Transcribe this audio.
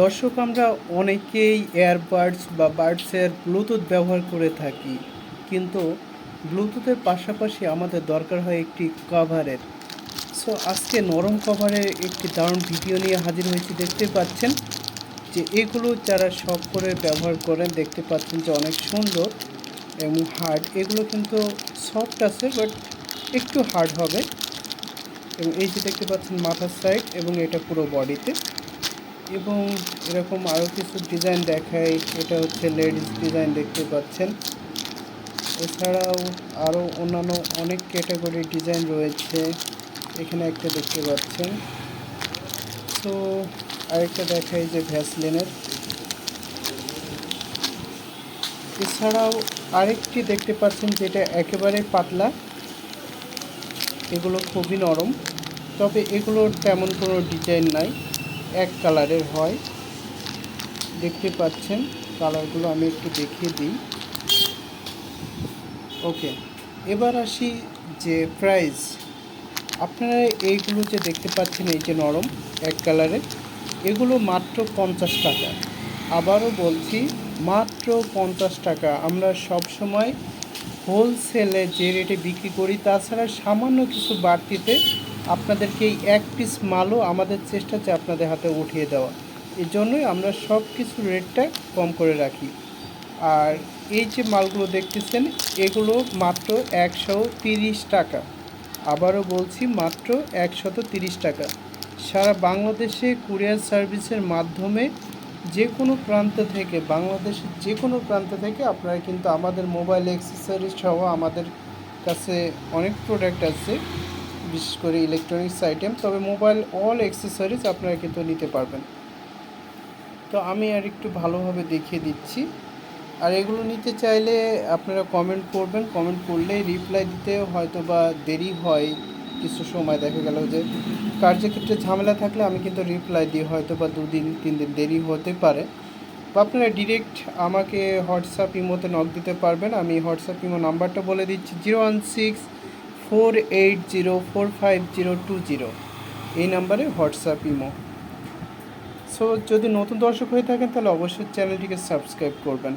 দর্শক, আমরা অনেকেই এয়ারবাডস বা বাডসের ব্লুটুথ ব্যবহার করে থাকি, কিন্তু ব্লুটুথের পাশাপাশি আমাদের দরকার হয় একটি কভারের সো আজকে নরম কভারের একটি দারুণ ভিডিও নিয়ে হাজির হয়েছি। দেখতে পাচ্ছেন যে এগুলো যারা শখ করে ব্যবহার করেন, দেখতে পাচ্ছেন যে অনেক সুন্দর এবং হার্ড এগুলো কিন্তু সফট আছে বাট একটু হার্ড হবে। এবং এই যে দেখতে পাচ্ছেন মাথার সাইড এবং এটা পুরো বডিতে এবং এরকম আরও কিছু ডিজাইন দেখায়, এটা হচ্ছে লেডিস ডিজাইন দেখতে পাচ্ছেন। এছাড়াও আরও অন্যান্য অনেক ক্যাটাগরির ডিজাইন রয়েছে, এখানে একটা দেখতে পাচ্ছেন। তো আরেকটা দেখাই যে ভ্যাসলিনের এছাড়াও আরেকটি দেখতে পাচ্ছেন যেটা একেবারে পাতলা, এগুলো খুবই নরম, তবে এগুলোর তেমন কোনো ডিজাইন নাই। এক কালারের হয়। দেখতে পাচ্ছেন, কালারগুলো আমি একটু দেখিয়ে দিই। ওকে, এবার আসি যে প্রাইস আপনারা এইগুলো যে দেখতে পাচ্ছেন, এই যে নরম, এক কালারের, এগুলো মাত্র পঞ্চাশ টাকা। আবারও বলছি, মাত্র পঞ্চাশ টাকা। আমরা সব সময় হোলসেলে যে রেটে বিক্রি করি, তাছাড়া সামান্য কিছু বাড়তিতে আপনাদেরকে এই এক পিস মালও আমাদের চেষ্টা যে আপনাদের হাতে উঠিয়ে দেওয়া। এই জন্যই আমরা সব কিছু রেটটা কম করে রাখি। আর এই যে মালগুলো দেখতেছেন, এগুলো মাত্র একশো তিরিশ টাকা। আবারও বলছি, মাত্র একশত তিরিশ টাকা। সারা বাংলাদেশে কুরিয়ার সার্ভিসের মাধ্যমে যে কোনো প্রান্ত থেকে, বাংলাদেশের যে কোনো প্রান্ত থেকে আপনারা কিন্তু আমাদের মোবাইল অ্যাক্সেসরিজ সহ আমাদের কাছে অনেক প্রোডাক্ট আছে। বিশেষ করে ইলেকট্রনিক্স আইটেম তবে মোবাইল অল অ্যাক্সেসরিজ আপনারা কিন্তু নিতে পারবেন। তো আমি আর একটু ভালোভাবে দেখিয়ে দিচ্ছি। আর এগুলো নিতে চাইলে আপনারা কমেন্ট করবেন। কমেন্ট করলে রিপ্লাই দিতে হয়তো বা দেরি হয়। কিছু সময় দেখা গেল যে কার্যক্ষেত্রে ঝামেলা থাকলে আমি কিন্তু রিপ্লাই দিই হয়তো বা দুদিন তিন দিন দেরি হতে পারে। বা আপনারা ডিরেক্ট আমাকে হোয়াটসঅ্যাপ ইমোতে নক দিতে পারবেন। আমি হোয়াটসঅ্যাপ ইমো নাম্বারটা বলে দিচ্ছি zero one six four eight zero four five zero two zero. এই নাম্বারে হোয়াটসঅ্যাপ ইমো। সো, যদি নতুন দর্শক হয়ে থাকেন, তাহলে অবশ্যই চ্যানেলটিকে সাবস্ক্রাইব করবেন।